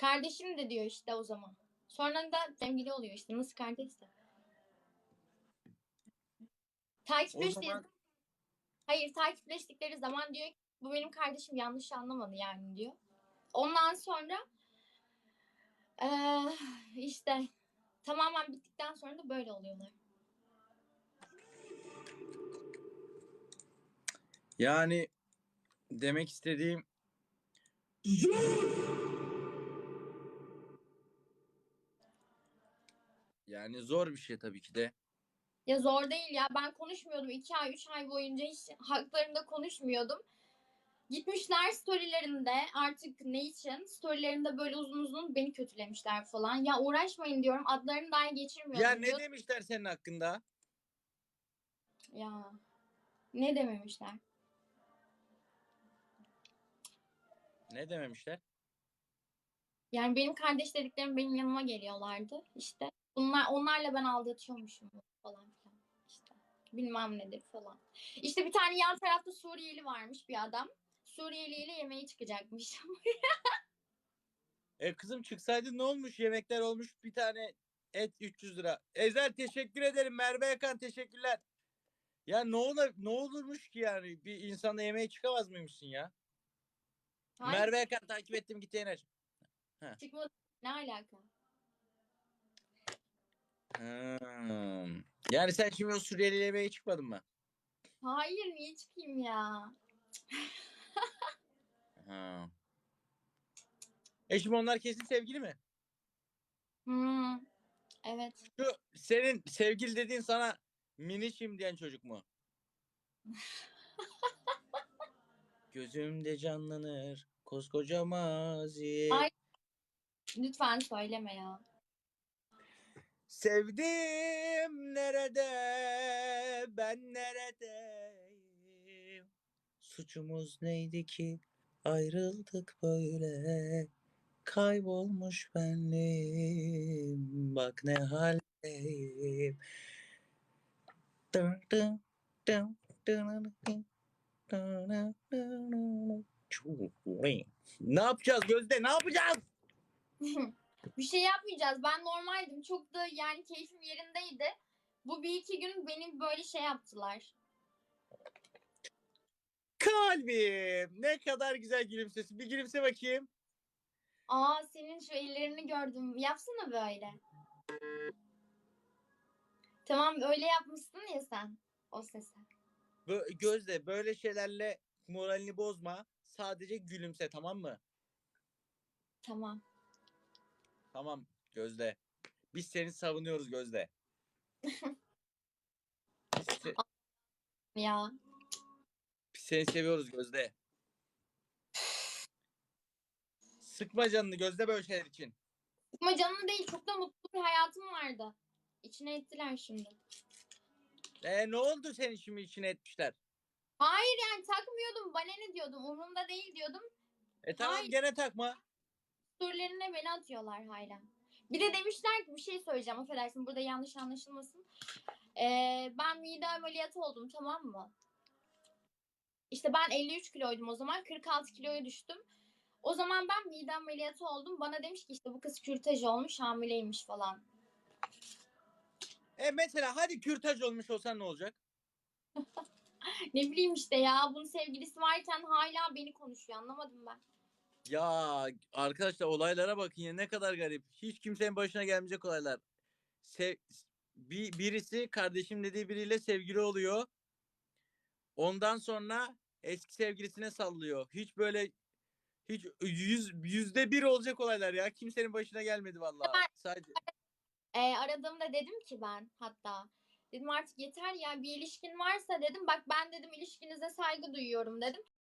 Kardeşim de diyor işte o zaman. Sonra da sevgili oluyor işte nasıl kardeşse. Takipleştiği zaman- Hayır takipleştikleri zaman diyor ki bu benim kardeşim yanlış anlamadı yani diyor. Ondan sonra eee, işte tamamen bittikten sonra da böyle oluyorlar. Yani demek istediğim yani zor bir şey tabii ki de. Ya zor değil ya ben konuşmuyordum. iki ay üç ay boyunca hiç haklarında konuşmuyordum. Gitmişler storylerinde artık ne için storylerinde böyle uzun uzun beni kötülemişler falan. Ya uğraşmayın diyorum adlarını dahi geçirmiyorum. Ya ne diyor. demişler senin hakkında? Ya ne dememişler. Ne dememişler? Yani benim kardeş dediklerim benim yanıma geliyorlardı. İşte bunlar onlarla ben aldatıyormuşum falan filan. İşte bilmem nedir falan. İşte bir tane yan tarafta Suriyeli varmış bir adam. Suriyeli ile yemeğe çıkacakmış. E kızım çıksaydın ne olmuş? Yemekler olmuş bir tane et 300 lira. Ezel teşekkür ederim. Merve Yakan teşekkürler. Ya ne olur ne olurmuş ki yani bir insanla yemeğe çıkamaz mıymışsın ya? Hayır, Merve Yakan takip ettim git Yener. çıkmadı. Ne alaka? Hmm. Yani sen şimdi o Suriyeli yemeğe çıkmadın mı? Hayır niye çıkayım ya? Ha. E şimdi onlar kesin sevgili mi? Hmm, evet. Şu senin sevgili dediğin sana minişim diyen çocuk mu? Gözümde canlanır koskoca mazi. Ay. Lütfen söyleme ya. Sevdim nerede ben neredeyim? Suçumuz neydi ki? Ayrıldık böyle. Kaybolmuş benliğim. Bak ne haldeyim. Ne yapacağız Gözde? Ne yapacağız? bir şey yapmayacağız. Ben normaldim. Çok da yani keyfim yerindeydi. Bu bir iki gün beni böyle şey yaptılar. Kalbim ne kadar güzel gülümsesin bir gülümse bakayım. Aa senin şu ellerini gördüm. Yapsana böyle. Tamam öyle yapmışsın ya sen o sese. Bö- Gözde böyle şeylerle moralini bozma. Sadece gülümse tamam mı? Tamam. Tamam Gözde. Biz seni savunuyoruz Gözde. Biz, se- Ya. biz seni seviyoruz Gözde. Sıkma canını Gözde böyle şeyler için. Ama canım değil çok da mutlu bir hayatım vardı. İçine ettiler şimdi. E ne oldu senin şimdi içine etmişler? Hayır yani takmıyordum. Bana ne diyordum. Umurumda değil diyordum. E tamam Hayır. gene takma. Storylerine beni atıyorlar hala. Bir de demişler ki bir şey söyleyeceğim. Affedersin burada yanlış anlaşılmasın. Ee, ben mide ameliyatı oldum tamam mı? İşte ben 53 kiloydum o zaman. 46 kiloya düştüm. O zaman ben mide ameliyatı oldum. Bana demiş ki işte bu kız kürtaj olmuş hamileymiş falan. E mesela hadi kürtaj olmuş olsan ne olacak? Ne bileyim işte ya bunun sevgilisi varken hala beni konuşuyor anlamadım ben. Ya arkadaşlar olaylara bakın ya ne kadar garip. Hiç kimsenin başına gelmeyecek olaylar. Sev bir birisi kardeşim dediği biriyle sevgili oluyor. Ondan sonra eski sevgilisine sallıyor. Hiç böyle hiç yüz, yüzde bir olacak olaylar ya. Kimsenin başına gelmedi vallahi. Sadece Ee, aradığımda dedim ki ben hatta dedim artık yeter ya bir ilişkin varsa dedim bak ben dedim ilişkinize saygı duyuyorum dedim.